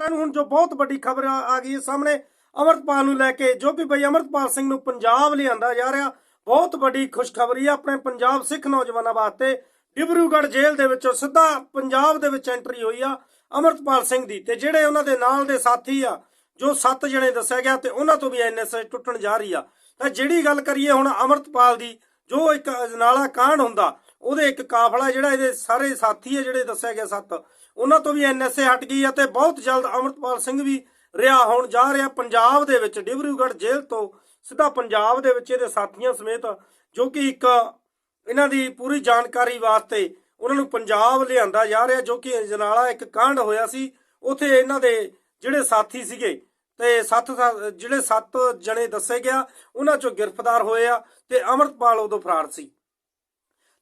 ਸਾਰਿਆਂ ਨੂੰ ਹੁਣ ਜੋ ਬਹੁਤ ਵੱਡੀ ਖਬਰ ਆ ਗਈ ਹੈ ਸਾਹਮਣੇ, ਅਮਰਤਪਾਲ ਨੂੰ ਲੈ ਕੇ। ਜੋ ਕਿ ਬਈ ਅਮਰਤਪਾਲ ਸਿੰਘ ਨੂੰ ਪੰਜਾਬ ਲਿਆਂਦਾ ਜਾ ਰਿਹਾ। ਬਹੁਤ ਵੱਡੀ ਖੁਸ਼ਖਬਰੀ ਹੈ ਆਪਣੇ ਪੰਜਾਬ ਸਿੱਖ ਨੌਜਵਾਨਾਂ ਵਾਸਤੇ। ਡਿਬਰੂਗੜ੍ਹ ਜੇਲ੍ਹ ਦੇ ਵਿੱਚੋਂ ਸਿੱਧਾ ਪੰਜਾਬ ਦੇ ਵਿੱਚ ਐਂਟਰੀ ਹੋਈ ਆ ਅਮਰਤਪਾਲ ਸਿੰਘ ਦੀ ਤੇ ਜਿਹੜੇ ਉਹਨਾਂ ਦੇ ਨਾਲ ਦੇ ਸਾਥੀ ਆ, ਜੋ ਸੱਤ ਜਣੇ ਦੱਸਿਆ ਗਿਆ ਤੇ ਉਹਨਾਂ ਤੋਂ ਵੀ ਐਨਐਸਏ ਟੁੱਟਣ ਜਾ ਰਹੀ ਆ। ਤਾਂ ਜਿਹੜੀ ਗੱਲ ਕਰੀਏ ਹੁਣ ਅਮਰਤਪਾਲ ਦੀ, ਜੋ ਇੱਕ ਅਜਨਾਲਾ ਕਾਂਡ ਹੁੰਦਾ, ਉਹਦੇ ਇੱਕ ਕਾਫਲਾ ਜਿਹੜਾ ਇਹਦੇ ਸਾਰੇ ਸਾਥੀ ਆ ਜਿਹੜੇ ਦੱਸਿਆ ਗਿਆ ਸੱਤ। ਉਹਨਾਂ ਤੋਂ ਵੀ ਐਨਐਸਏ ਹਟ ਗਈ ਆ ਤੇ ਬਹੁਤ ਜਲਦ ਅਮਰਤਪਾਲ ਸਿੰਘ ਵੀ ਰਿਹਾ ਹੋਣ ਜਾ ਰਿਹਾ ਪੰਜਾਬ ਦੇ ਵਿੱਚ। ਡਿਬਰੂਗੜ੍ਹ ਜੇਲ੍ਹ ਤੋਂ ਸਿੱਧਾ ਪੰਜਾਬ ਦੇ ਵਿੱਚ ਇਹਦੇ ਸਾਥੀਆਂ ਸਮੇਤ, ਜੋ ਕਿ ਇੱਕ ਇਹਨਾਂ ਦੀ ਪੂਰੀ ਜਾਣਕਾਰੀ ਵਾਸਤੇ ਉਹਨਾਂ ਨੂੰ ਪੰਜਾਬ ਲਿਆਂਦਾ ਜਾ ਰਿਹਾ, ਜੋ ਕਿ ਜਨਾਲਾ ਇੱਕ ਕਾਂਡ ਹੋਇਆ ਸੀ। ਉਥੇ ਇਹਨਾਂ ਦੇ ਜਿਹੜੇ ਸਾਥੀ ਸੀਗੇ ਤੇ ਸੱਤ ਸਾ- ਜਿਹੜੇ ਸੱਤ ਜਣੇ ਦੱਸੇ ਗਿਆ, ਉਹਨਾਂ ਚੋਂ ਗ੍ਰਿਫਤਾਰ ਹੋਏ ਆ ਤੇ ਅਮਰਤਪਾਲ ਉਦੋਂ ਫਰਾਰ ਸੀ।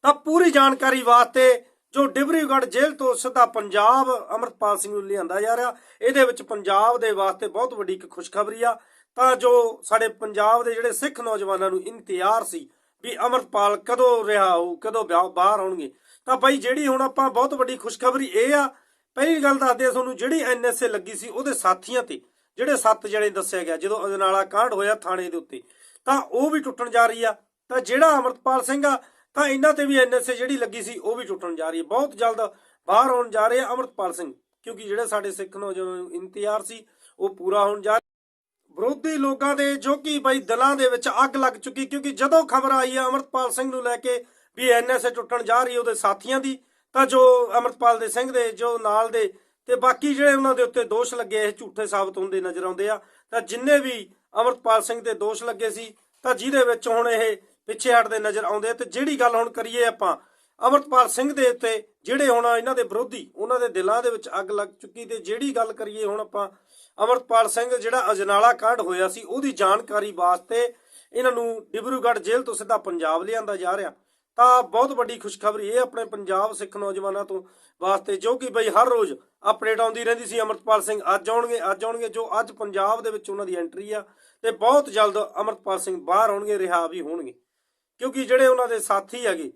ਤਾਂ ਪੂਰੀ ਜਾਣਕਾਰੀ ਵਾਸਤੇ ਜੋ ਡਿਬਰੀਗੜ੍ਹ ਜੇਲ੍ਹ ਤੋਂ ਸਿੱਧਾ ਪੰਜਾਬ ਅਮਰਤਪਾਲ ਸਿੰਘ ਨੂੰ ਲਿਆਂਦਾ ਜਾ ਰਿਹਾ, ਇਹਦੇ ਵਿੱਚ ਪੰਜਾਬ ਦੇ ਵਾਸਤੇ ਬਹੁਤ ਵੱਡੀ ਇੱਕ ਖੁਸ਼ਖਬਰੀ ਆ। ਤਾਂ ਜੋ ਸਾਡੇ ਪੰਜਾਬ ਦੇ ਜਿਹੜੇ ਸਿੱਖ ਨੌਜਵਾਨਾਂ ਨੂੰ ਇੰਤਜ਼ਾਰ ਸੀ ਵੀ ਅਮਰਤਪਾਲ ਕਦੋਂ ਰਿਹਾ ਹੋਊ, ਕਦੋਂ ਵਿਆਹ- ਬਾਹਰ ਆਉਣਗੇ, ਤਾਂ ਬਾਈ ਜਿਹੜੀ ਹੁਣ ਆਪਾਂ ਬਹੁਤ ਵੱਡੀ ਖੁਸ਼ਖਬਰੀ ਇਹ ਆ, ਪਹਿਲੀ ਗੱਲ ਦੱਸਦੇ ਆ ਤੁਹਾਨੂੰ ਜਿਹੜੀ ਐਨਐਸਏ ਲੱਗੀ ਸੀ ਉਹਦੇ ਸਾਥੀਆਂ ਤੇ, ਜਿਹੜੇ ਸੱਤ ਜਣੇ ਦੱਸਿਆ ਗਿਆ, ਜਦੋਂ ਅਜਨਾਲਾ ਕਾਂਡ ਹੋਇਆ ਥਾਣੇ ਦੇ ਉੱਤੇ, ਤਾਂ ਉਹ ਵੀ ਟੁੱਟਣ ਜਾ ਰਹੀ ਆ। ਤਾਂ ਜਿਹੜਾ ਅਮਰਤਪਾਲ ਸਿੰਘ ਆ ਤਾਂ ਇਹਨਾਂ ਤੇ ਵੀ ਐਨਐਸਏ ਜਿਹੜੀ ਲੱਗੀ ਸੀ, ਉਹ ਵੀ ਟੁੱਟਣ ਜਾ ਰਹੀ ਹੈ। ਬਹੁਤ ਜਲਦ ਬਾਹਰ ਆਉਣ ਜਾ ਰਹੇ ਆ ਅਮਰਤਪਾਲ ਸਿੰਘ, ਕਿਉਂਕਿ ਜਿਹੜੇ ਸਾਡੇ ਸਿੱਖ ਨੌਜਵਾਨ ਨੂੰ ਇੰਤਜ਼ਾਰ ਸੀ, ਉਹ ਪੂਰਾ ਹੋਣ ਜਾ ਵਿਰੋਧੀ ਲੋਕਾਂ ਦੇ ਜੋ ਕਿ ਬਈ ਦਿਲਾਂ ਦੇ ਵਿੱਚ ਅੱਗ ਲੱਗ ਚੁੱਕੀ, ਕਿਉਂਕਿ ਜਦੋਂ ਖਬਰ ਆਈ ਹੈ ਅਮਰਤਪਾਲ ਸਿੰਘ ਨੂੰ ਲੈ ਕੇ ਵੀ ਐਨਐਸਏ ਟੁੱਟਣ ਜਾ ਰਹੀ ਉਹਦੇ ਸਾਥੀਆਂ ਦੀ, ਤਾਂ ਜੋ ਅਮਰਤਪਾਲ ਦੇ ਸਿੰਘ ਦੇ, ਜੋ ਨਾਲ ਦੇ, ਤੇ ਬਾਕੀ ਜਿਹੜੇ ਉਹਨਾਂ ਦੇ ਉੱਤੇ ਦੋਸ਼ ਲੱਗੇ, ਇਹ ਝੂਠੇ ਸਾਬਤ ਹੁੰਦੇ ਨਜ਼ਰ ਆਉਂਦੇ ਆ। ਤਾਂ ਜਿੰਨੇ ਵੀ ਅਮਰਤਪਾਲ ਸਿੰਘ ਦੇ ਦੋਸ਼ ਲੱਗੇ ਸੀ, ਤਾਂ ਜਿਹਦੇ ਵਿੱਚ ਹੁਣ ਇਹ ਪਿੱਛੇ ਹਟਦੇ ਨਜ਼ਰ ਆਉਂਦੇ ਆ ਤੇ ਜਿਹੜੀ ਗੱਲ ਹੁਣ ਕਰੀਏ ਆਪਾਂ, ਅਮਰਤਪਾਲ ਸਿੰਘ ਦੇ ਉੱਤੇ ਜਿਹੜੇ ਹੁਣ ਇਹਨਾਂ ਦੇ ਵਿਰੋਧੀ, ਉਹਨਾਂ ਦੇ ਦਿਲਾਂ ਦੇ ਵਿੱਚ ਅੱਗ ਲੱਗ ਚੁੱਕੀ ਤੇ ਜਿਹੜੀ ਗੱਲ ਕਰੀਏ ਹੁਣ ਆਪਾਂ, ਅਮਰਤਪਾਲ ਸਿੰਘ ਜਿਹੜਾ ਅਜਨਾਲਾ ਕਾਂਡ ਹੋਇਆ ਸੀ, ਉਹਦੀ ਜਾਣਕਾਰੀ ਵਾਸਤੇ ਇਹਨਾਂ ਨੂੰ ਡਿਬਰੂਗੜ੍ਹ ਜੇਲ੍ਹ ਤੋਂ ਸਿੱਧਾ ਪੰਜਾਬ ਲਿਆਂਦਾ ਜਾ ਰਿਹਾ। ਤਾਂ ਬਹੁਤ ਵੱਡੀ ਖੁਸ਼ਖਬਰੀ ਇਹ ਆਪਣੇ ਪੰਜਾਬ ਸਿੱਖ ਨੌਜਵਾਨਾਂ ਤੋਂ ਵਾਸਤੇ, ਜੋ ਕਿ ਬਈ ਹਰ ਰੋਜ਼ ਅਪਡੇਟ ਆਉਂਦੀ ਰਹਿੰਦੀ ਸੀ ਅਮਰਤਪਾਲ ਸਿੰਘ ਅੱਜ ਆਉਣਗੇ ਅੱਜ ਆਉਣਗੇ, ਜੋ ਅੱਜ ਪੰਜਾਬ ਦੇ ਵਿੱਚ ਉਹਨਾਂ ਦੀ ਐਂਟਰੀ ਆ ਤੇ ਬਹੁਤ ਜਲਦ ਅਮਰਤਪਾਲ ਸਿੰਘ ਬਾਹਰ ਆਉਣਗੇ, ਰਿਹਾ ਵੀ ਹੋਣਗੇ। ਕਿਉਂਕਿ ਜਿਹੜੇ ਉਹਨਾਂ ਦੇ ਸਾਥੀ ਹੈਗੇ,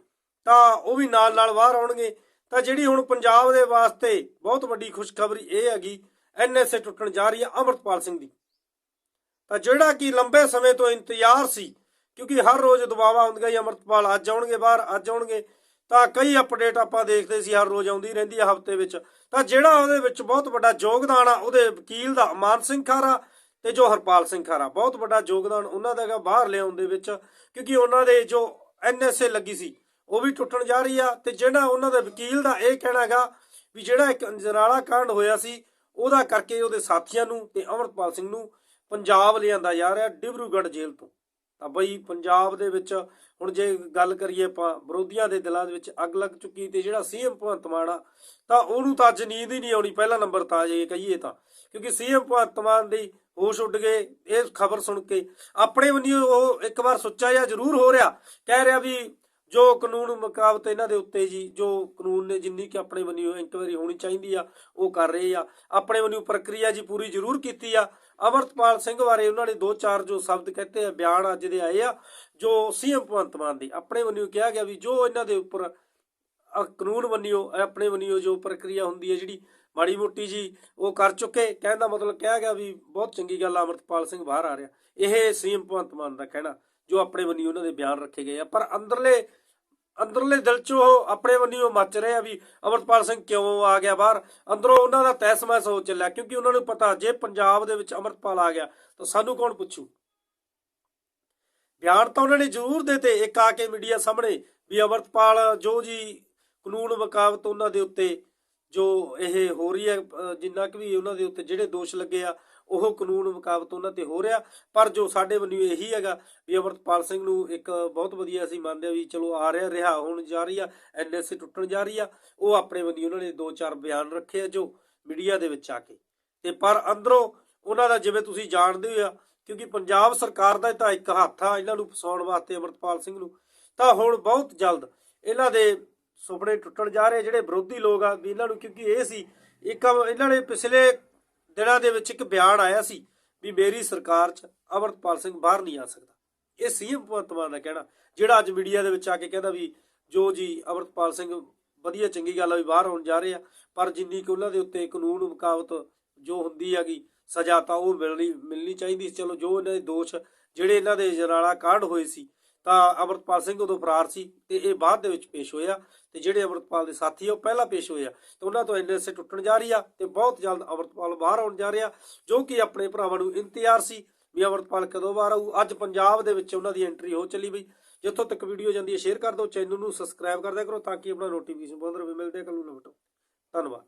ਤਾਂ ਉਹ ਵੀ ਨਾਲ ਨਾਲ ਬਾਹਰ ਆਉਣਗੇ। ਤਾਂ ਜਿਹੜੀ ਹੁਣ ਪੰਜਾਬ ਦੇ ਵਾਸਤੇ ਬਹੁਤ ਵੱਡੀ ਖੁਸ਼ਖਬਰੀ ਇਹ ਹੈਗੀ ਐਨਐਸਏ ਟੁੱਟਣ ਜਾ ਰਹੀ ਹੈ ਅਮਰਤਪਾਲ ਸਿੰਘ ਦੀ। ਤਾਂ ਜਿਹੜਾ ਕਿ ਲੰਬੇ ਸਮੇਂ ਤੋਂ ਇੰਤਜ਼ਾਰ ਸੀ, ਕਿਉਂਕਿ ਹਰ ਰੋਜ਼ ਦਬਾਵਾ ਹੁੰਦੀਆਂ ਹੀ ਅਮਰਤਪਾਲ ਅੱਜ ਆਉਣਗੇ, ਬਾਹਰ ਅੱਜ ਆਉਣਗੇ, ਤਾਂ ਕਈ ਅਪਡੇਟ ਆਪਾਂ ਦੇਖਦੇ ਸੀ, ਹਰ ਰੋਜ਼ ਆਉਂਦੀ ਰਹਿੰਦੀ ਹੈ ਹਫ਼ਤੇ ਵਿੱਚ। ਤਾਂ ਜਿਹੜਾ ਉਹਦੇ ਵਿੱਚ ਬਹੁਤ ਵੱਡਾ ਯੋਗਦਾਨ ਆ, ਉਹਦੇ ਵਕੀਲ ਦਾ ਮਾਨ ਸਿੰਘ ਖਾਰਾ ਤੇ ਜੋ ਹਰਪਾਲ ਸਿੰਘ ਖਾਰਾ, ਬਹੁਤ ਵੱਡਾ ਯੋਗਦਾਨ ਉਹਨਾਂ ਦਾ ਹੈਗਾ ਬਾਹਰ ਲਿਆਉਣ ਦੇ ਵਿੱਚ, ਕਿਉਂਕਿ ਉਹਨਾਂ ਦੇ ਜੋ ਐਨਐਸਏ ਲੱਗੀ ਸੀ, ਉਹ ਵੀ ਟੁੱਟਣ ਜਾ ਰਹੀ ਆ, ਤੇ ਜਿਹੜਾ ਉਹਨਾਂ ਦੇ ਵਕੀਲ ਦਾ ਇਹ ਕਹਿਣਾ ਹੈਗਾ ਵੀ ਜਿਹੜਾ ਇੱਕ ਜਨਾਲਾ ਕਾਂਡ ਹੋਇਆ ਸੀ, ਉਹਦਾ ਕਰਕੇ ਉਹਦੇ ਸਾਥੀਆਂ ਨੂੰ ਤੇ ਅਮਰਪਾਲ ਸਿੰਘ ਨੂੰ ਪੰਜਾਬ ਲਿਆਂਦਾ ਜਾ ਰਿਹਾ ਡਿਬਰੂਗੜ੍ਹ ਜੇਲ੍ਹ ਤੋਂ। ਤਾਂ ਬਈ ਪੰਜਾਬ ਦੇ ਵਿੱਚ ਹੁਣ ਜੇ ਗੱਲ ਕਰੀਏ ਆਪਾਂ ਵਿਰੋਧੀਆਂ ਦੇ ਦਿਲਾਂ ਦੇ ਵਿੱਚ ਅੱਗ ਲੱਗ ਚੁੱਕੀ ਤੇ ਜਿਹੜਾ ਸੀਐਮ ਭਗਵੰਤ ਮਾਨ ਆ, ਤਾਂ ਉਹਨੂੰ ਤਾਂ ਅੱਜ ਨੀਂਦ ਹੀ ਨਹੀਂ ਆਉਣੀ, ਪਹਿਲਾ ਨੰਬਰ ਤਾਂ ਜੇ ਕਹੀਏ ਤਾਂ। ਕਿਉਂਕਿ ਸੀਐਮ ਭਗਵੰਤ ਮਾਨ ਦੀ ਹੋਸ਼ ਉੱਡ ਗਏ, ਇਹ ਖਬਰ ਸੁਣ ਕੇ। ਆਪਣੇ ਵੱਲੋਂ ਉਹ ਇੱਕ ਵਾਰ ਸੁੱਚਾ ਜਿਹਾ ਜ਼ਰੂਰ ਹੋ ਰਿਹਾ, ਕਹਿ ਰਿਹਾ ਵੀ ਜੋ ਕਾਨੂੰਨ ਮੁਕਾਬਤ ਇਹਨਾਂ ਦੇ ਉੱਤੇ ਜੀ, ਜੋ ਕਾਨੂੰਨ ਨੇ ਜਿੰਨੀ ਕਿ ਆਪਣੇ ਵੱਲੋਂ ਇਨਕੁਆਇਰੀ ਹੋਣੀ ਚਾਹੀਦੀ ਆ, ਉਹ ਕਰ ਰਹੇ ਆ। ਆਪਣੇ ਵੱਲੋਂ ਪ੍ਰਕਿਰਿਆ ਜੀ ਪੂਰੀ ਜ਼ਰੂਰ ਕੀਤੀ ਆ। ਅਮਰਤਪਾਲ ਸਿੰਘ ਬਾਰੇ ਉਹਨਾਂ ਨੇ ਦੋ ਚਾਰ ਜੋ ਸ਼ਬਦ ਕਹਤੇ ਆ, ਬਿਆਨ ਅੱਜ ਦੇ ਆਏ ਆ, ਜੋ ਸੀਐਮ ਭਗਵੰਤ ਮਾਨ ਦੇ। ਆਪਣੇ ਵੱਲੋਂ ਕਿਹਾ ਗਿਆ ਵੀ ਜੋ ਇਹਨਾਂ ਦੇ ਉੱਪਰ ਕਾਨੂੰਨ ਵੱਲੋਂ, ਆਪਣੇ ਵੱਲੋਂ ਜੋ ਪ੍ਰਕਿਰਿਆ ਹੁੰਦੀ ਹੈ ਜਿਹੜੀ ਮਾੜੀ ਮੋਟੀ ਜੀ, ਉਹ ਕਰ ਚੁੱਕੇ। ਕਹਿਣ ਦਾ ਮਤਲਬ ਕਿਹਾ ਗਿਆ ਵੀ ਬਹੁਤ ਚੰਗੀ ਗੱਲ ਆ, ਅਮਰਤਪਾਲ ਸਿੰਘ ਬਾਹਰ ਆ ਰਿਹਾ। ਇਹ ਸੀਐਮ ਭਗਵੰਤ ਮਾਨ ਦਾ ਕਹਿਣਾ, ਜੋ ਆਪਣੇ ਵੱਲੋਂ ਉਹਨਾਂ ਦੇ ਬਿਆਨ ਰੱਖੇ ਗਏ ਆ। ਪਰ ਅੰਦਰਲੇ ਅੰਦਰਲੇ ਦਿਲ 'ਚ ਉਹ ਆਪਣੇ ਵੱਲੋਂ ਮੱਚ ਰਹੇ ਆ ਵੀ ਅਮਰਪਾਲ ਸਿੰਘ ਕਿਉਂ ਆ ਗਿਆ ਬਾਹਰ? ਅੰਦਰੋਂ ਉਹਨਾਂ ਦਾ ਤਹਿਸ ਹੋ ਚੱਲਿਆ, ਕਿਉਂਕਿ ਉਹਨਾਂ ਨੂੰ ਪਤਾ ਜੇ ਪੰਜਾਬ ਦੇ ਵਿੱਚ ਅਮਰਪਾਲ ਆ ਗਿਆ, ਤਾਂ ਸਾਨੂੰ ਕੌਣ ਪੁੱਛੂ? ਬਿਆਨ ਤਾਂ ਉਹਨਾਂ ਨੇ ਜ਼ਰੂਰ ਦਿੱਤੇ, ਇੱਕ ਆ ਕੇ ਮੀਡੀਆ ਸਾਹਮਣੇ ਵੀ ਅਮਰਪਾਲ ਜੋ ਜੀ ਕਾਨੂੰਨ ਵਕਾਵਤ ਉਹਨਾਂ ਦੇ ਉੱਤੇ ਜੋ ਇਹ ਹੋ ਰਹੀ ਹੈ ਜਿੰਨਾ ਕਿ ਵੀ ਉਹਨਾਂ ਦੇ ਉੱਤੇ ਜਿਹੜੇ ਦੋਸ਼ ਲੱਗੇ ਆ ਉਹ ਕਾਨੂੰਨ ਮੁਕਾਬਤ ਉਹਨਾਂ ਤੇ ਹੋ ਰਿਹਾ। ਪਰ ਜੋ ਸਾਡੇ ਵੱਲੋਂ ਇਹੀ ਹੈਗਾ ਵੀ ਅਮਰਤਪਾਲ ਸਿੰਘ ਨੂੰ ਇੱਕ ਬਹੁਤ ਵਧੀਆ ਅਸੀਂ ਮੰਨਦੇ ਆ ਵੀ ਚਲੋ ਆ ਰਿਹਾ ਰਿਹਾ ਹੋਣ ਜਾ ਰਹੀ ਆ ਐਨਐਸਏ ਟੁੱਟਣ ਜਾ ਰਹੀ ਆ, ਉਹ ਆਪਣੇ ਵੱਲੋਂ ਉਹਨਾਂ ਨੇ ਦੋ ਚਾਰ ਬਿਆਨ ਰੱਖੇ ਆ ਜੋ ਮੀਡੀਆ ਦੇ ਵਿੱਚ ਆ ਕੇ। ਤੇ ਪਰ ਅੰਦਰੋਂ ਉਹਨਾਂ ਦਾ ਜਿਵੇਂ ਤੁਸੀਂ ਜਾਣਦੇ ਹੋ ਆ, ਕਿਉਂਕਿ ਪੰਜਾਬ ਸਰਕਾਰ ਦਾ ਤਾਂ ਇੱਕ ਹੱਥ ਆ ਇਹਨਾਂ ਨੂੰ ਫਸਾਉਣ ਵਾਸਤੇ ਅਮਰਤਪਾਲ ਸਿੰਘ ਨੂੰ, ਤਾਂ ਹੁਣ ਬਹੁਤ ਜਲਦ ਇਹਨਾਂ ਦੇ ਸੁਪਨੇ ਟੁੱਟਣ ਜਾ ਰਹੇ ਜਿਹੜੇ ਵਿਰੋਧੀ ਲੋਕ ਆ ਵੀ ਇਹਨਾਂ ਨੂੰ ਕਿਉਂਕਿ ਇਹ ਸੀ, ਇੱਕ ਇਹਨਾਂ ਨੇ ਪਿਛਲੇ ਦਿਨਾਂ ਦੇ ਵਿੱਚ ਇੱਕ ਬਿਆਨ ਆਇਆ ਸੀ ਵੀ ਮੇਰੀ ਸਰਕਾਰ 'ਚ ਅਮਰਤਪਾਲ ਸਿੰਘ ਬਾਹਰ ਨਹੀਂ ਆ ਸਕਦਾ। ਇਹ ਸੀਐਮ ਭਗਵੰਤ ਮਾਨ ਦਾ ਕਹਿਣਾ, ਜਿਹੜਾ ਅੱਜ ਮੀਡੀਆ ਦੇ ਵਿੱਚ ਆ ਕੇ ਕਹਿੰਦਾ ਵੀ ਜੋ ਜੀ ਅਮਰਤਪਾਲ ਸਿੰਘ ਵਧੀਆ ਚੰਗੀ ਗੱਲ ਆ ਵੀ ਬਾਹਰ ਆਉਣ ਜਾ ਰਹੇ ਆ, ਪਰ ਜਿੰਨੀ ਕਿ ਉਹਨਾਂ ਦੇ ਉੱਤੇ ਕਾਨੂੰਨ ਮੁਕਾਬਤ ਜੋ ਹੁੰਦੀ ਹੈਗੀ, ਸਜ਼ਾ ਤਾਂ ਉਹ ਮਿਲਣੀ ਮਿਲਣੀ ਚਾਹੀਦੀ ਸੀ। ਚਲੋ ਜੋ ਇਹਨਾਂ ਦੇ ਦੋਸ਼, ਜਿਹੜੇ ਇਹਨਾਂ ਦੇ ਜਰਾਲਾ ਕਾਂਡ ਹੋਏ ਸੀ ਤਾਂ ਅਮਰਤਪਾਲ ਸਿੰਘ ਉਦੋਂ ਫਰਾਰ ਸੀ ਤੇ ਇਹ ਬਾਅਦ ਦੇ ਵਿੱਚ ਪੇਸ਼ ਹੋਇਆ ਤੇ ਜਿਹੜੇ ਅਮਰਤਪਾਲ ਦੇ ਸਾਥੀ ਆ, ਉਹ ਪਹਿਲਾਂ ਪੇਸ਼ ਹੋਏ ਆ ਤੇ ਉਹਨਾਂ ਤੋਂ ਐਨਐਸਏ ਟੁੱਟਣ ਜਾ ਰਹੀ ਆ ਤੇ ਬਹੁਤ ਜਲਦ ਅਮਰਤਪਾਲ ਬਾਹਰ ਆਉਣ ਜਾ ਰਿਹਾ, ਜੋ ਕਿ ਆਪਣੇ ਭਰਾਵਾਂ ਨੂੰ ਇੰਤਜ਼ਾਰ ਸੀ ਵੀ ਅਮਰਤਪਾਲ ਕਦੋਂ ਬਾਹਰ ਆਊ। ਅੱਜ ਪੰਜਾਬ ਦੇ ਵਿੱਚ ਉਹਨਾਂ ਦੀ ਐਂਟਰੀ ਹੋ ਚੱਲੀ ਬਈ। ਜਿੱਥੋਂ ਤੱਕ ਵੀਡੀਓ ਜਾਂਦੀ ਹੈ ਸ਼ੇਅਰ ਕਰ ਦਿਓ ਚੈਨਲ ਨੂੰ ਸਬਸਕ੍ਰਾਈਬ ਕਰਦਿਆ ਕਰੋ ਤਾਂ ਕਿ ਆਪਣਾ ਨੋਟੀਫਿਕੇਸ਼ਨ ਬੰਦ ਰਹੇ ਮਿਲਦੇ ਆ। ਕੱਲ ਨੂੰ ਨਵੀਂ ਧੰਨਵਾਦ।